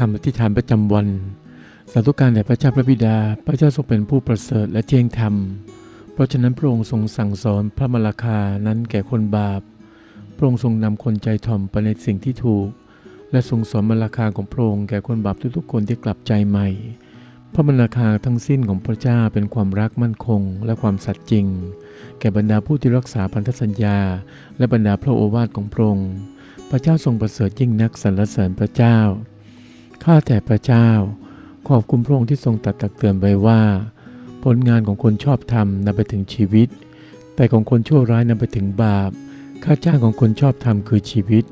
ทำอธิษฐานประจำวัน สาธุการแด่พระเจ้าพระบิดา พระเจ้าทรงเป็นผู้ประเสริฐและเที่ยงธรรม เพราะฉะนั้นพระองค์ทรงสั่งสอนพระมราคานั้นแก่คนบาป พระองค์ทรงนำคนใจถ่อมไปในสิ่งที่ถูก และทรงสอนมรรคาของพระองค์แก่คนบาปทุกๆคนที่กลับใจใหม่ พระมรรคาทั้งสิ้นของพระเจ้าเป็นความรักมั่นคง และความสัตย์จริง แก่บรรดาผู้ที่รักษาพันธสัญญา และบรรดาพระโอวาทของพระองค์พระเจ้าทรงประเสริฐยิ่งนักสรรเสริญพระเจ้า ข้าแต่พระเจ้า ขอบคุณพระองค์ที่ทรงตัดตักเตือนไว้ว่า ผลงานของคนชอบธรรมนำไปถึงชีวิต แต่ของคนชั่วร้ายนำไปถึงบาป ค่าจ้างของคนชอบธรรมคือชีวิต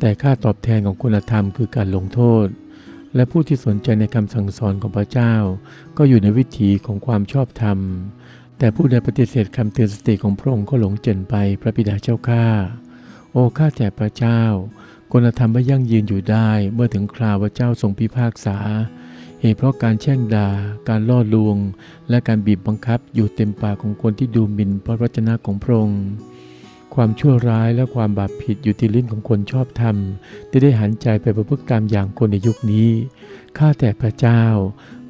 แต่ค่าตอบแทนของคุณธรรมคือการลงโทษ และผู้ที่สนใจในคำสั่งสอนของพระเจ้า ก็อยู่ในวิถีของความชอบธรรม แต่ผู้ใดปฏิเสธคำเตือนสติของพระองค์ก็หลงเจนไปพระบิดาเจ้าข้าโอ้ข้าแต่พระเจ้า คุณธรรมไม่ยั่งยืนอยู่ได้เมื่อถึงคราวพระเจ้าทรงพิพากษา เหตุเพราะการแช่งด่า การล่อลวง และการบีบบังคับอยู่เต็มปากของคนที่ดูหมิ่นพระวจนะของพระองค์ความชั่วร้ายและความบาปผิดอยู่ที่ลิ้นของคนชอบธรรมที่ได้หันใจไปประพฤติตามอย่างคนในยุคนี้ ข้าแต่พระเจ้า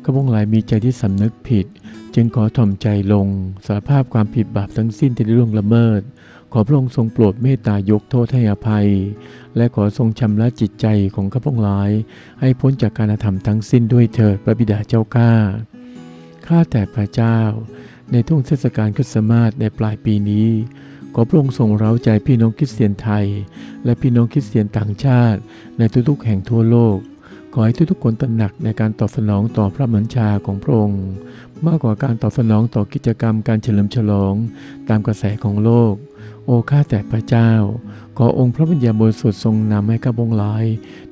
ข้าพงหลายมีใจที่สำนึกผิด จึงขอถ่อมใจลงสารภาพความผิดบาปทั้งสิ้นที่ได้ล่วงละเมิด ขอพระองค์ทรงโปรดเมตตายกโทษให้อภัย และขอทรงชำระจิตใจของข้าพงหลาย ให้พ้นจากการกระทำทั้งสิ้นด้วยเถิดพระบิดาเจ้าข้าข้าแต่พระเจ้า ในทุ่งเทศกาลคริสต์มาสในปลายปีนี้ ขอพระองค์ทรงเร้าใจพี่น้องคริสเตียนไทย และพี่น้องคริสเตียนต่างชาติ ในทุกๆแห่งทั่วโลก ขอให้ทุกๆคนตระหนักในการตอบสนองต่อพระบัญชาของพระองค์ มากกว่าการตอบสนองต่อกิจกรรมการเฉลิมฉลอง ตามกระแสของโลก โอ้ข้าแต่พระเจ้า ขอองค์พระวิญญาณบริสุทธิ์ทรงนำให้ข้าพงหลาย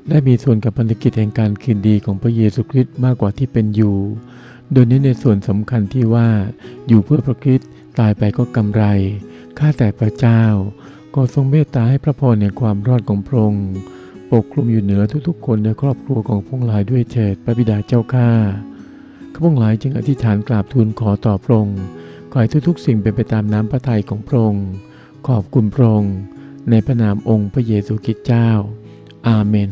ได้มีส่วนกับพันธกิจแห่งการคืนดีของพระเยซูคริสต์มากกว่าที่เป็นอยู่ โดยเน้ในส่วนสำคัญที่ว่าอยู่เพื่อพระคริสต์ตายไปก็กำไรข้าแต่พระเจ้า ก็ทรงเมตตาให้พระพรในความรอดของพระองค์ ปกคลุมอยู่เหนือทุกๆ คนในครอบครัวของพวกหลายด้วยเถิดพระบิดาเจ้าข้าข้าพงหลายจึงอธิษฐานกราบทูลขอต่อพระองค์ขอให้ทุกๆ สิ่งเป็นไปตามน้ำพระทัยของพระองค์ขอบคุณพระองค์ในพระนามองค์พระเยซูคริสต์เจ้า อาเมน